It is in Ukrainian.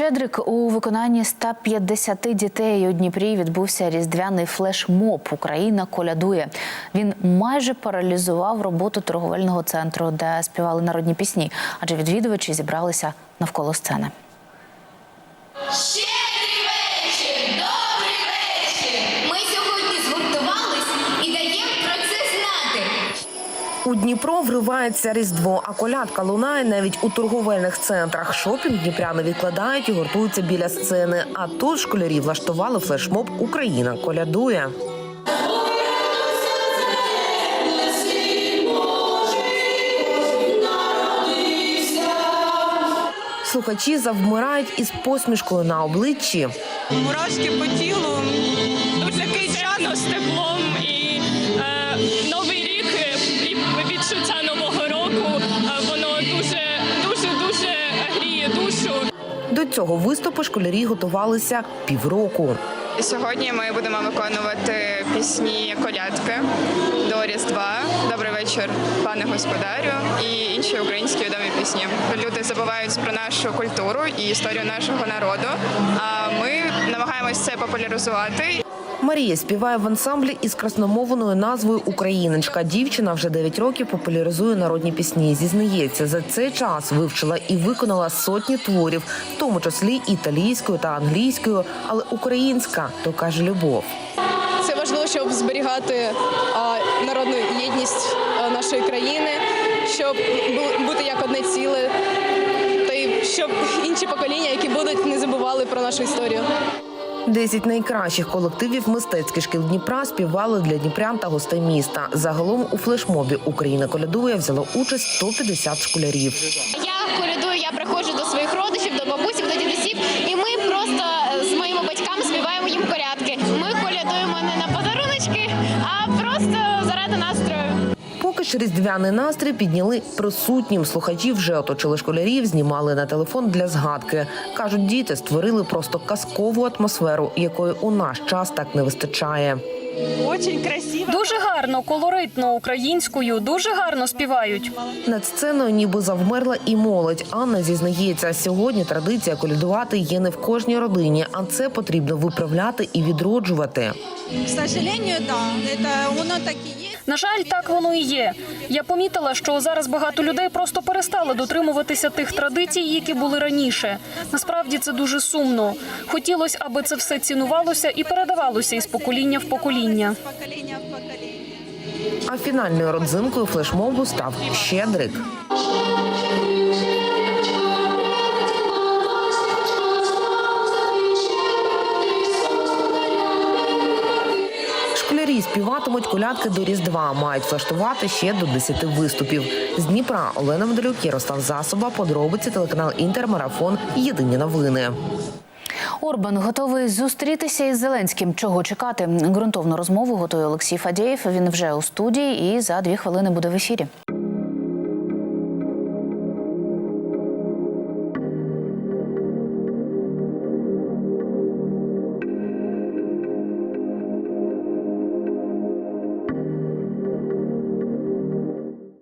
Щедрик у виконанні 150 дітей у Дніпрі відбувся різдвяний флешмоб. Україна колядує. Він майже паралізував роботу торговельного центру, де співали народні пісні, адже відвідувачі зібралися навколо сцени. Дніпро вривається Різдво, а колядка лунає навіть у торговельних центрах. Шопінг дніпряни відкладають і гуртуються біля сцени. А тут школярі влаштували флешмоб Україна колядує. Слухачі завмирають із посмішкою на обличчі. мурашки по тілу, дуже рано з теплом цього виступу школярі готувалися півроку. Сьогодні ми будемо виконувати пісні колядки до Різдва. Добрий вечір, пане господарю, і інші українські відомі пісні. Люди забувають про нашу культуру і історію нашого народу. А ми намагаємось це популяризувати. Марія співає в ансамблі із красномовною назвою Україночка. Дівчина вже 9 років популяризує народні пісні. Зізнається, за цей час вивчила і виконала сотні творів, в тому числі італійською та англійською, але українська то каже любов. Це важливо, щоб зберігати народну єдність нашої країни, щоб бути як одне ціле, та й щоб інші покоління, які будуть, не забували про нашу історію. Десять найкращих колективів мистецьких шкіл Дніпра співали для дніпрян та гостей міста. Загалом у флешмобі Україна колядує взяло участь 150 школярів. Я колядую, я приходжу до своїх родичів, до бабусів, до дідусів, і ми просто е, з моїми батьками співаємо їм колядки. Ми колядуємо не на подаруночки, а просто заради настрою. Поки двяний настрій підняли присутнім. Слухачі вже оточили школярів, знімали на телефон для згадки. кажуть, діти створили просто казкову атмосферу, якої у наш час так не вистачає. Дуже гарно, колоритно українською, дуже гарно співають. Над сценою ніби завмерла і молодь. Анна зізнається, сьогодні традиція колядувати є не в кожній родині, а це потрібно виправляти і відроджувати. К сожалению, да, это воно так і є. На жаль, так воно і є. Я помітила, що зараз багато людей просто перестали дотримуватися тих традицій, які були раніше. Насправді це дуже сумно. Хотілося, аби це все цінувалося і передавалося із покоління в покоління. Покоління. А фінальною родзинкою флешмобу став щедрик. Школярі співатимуть колядки до Різдва. Мають влаштувати ще до 10 виступів. З Дніпра Олена Медалюк, Ярослав Засоба, подробиці телеканал Інтермарафон. Єдині новини. Орбан готовий зустрітися із Зеленським. Чого чекати? Ґрунтовну розмову готує Олексій Фадєєв. Він вже у студії і за дві хвилини буде в ефірі.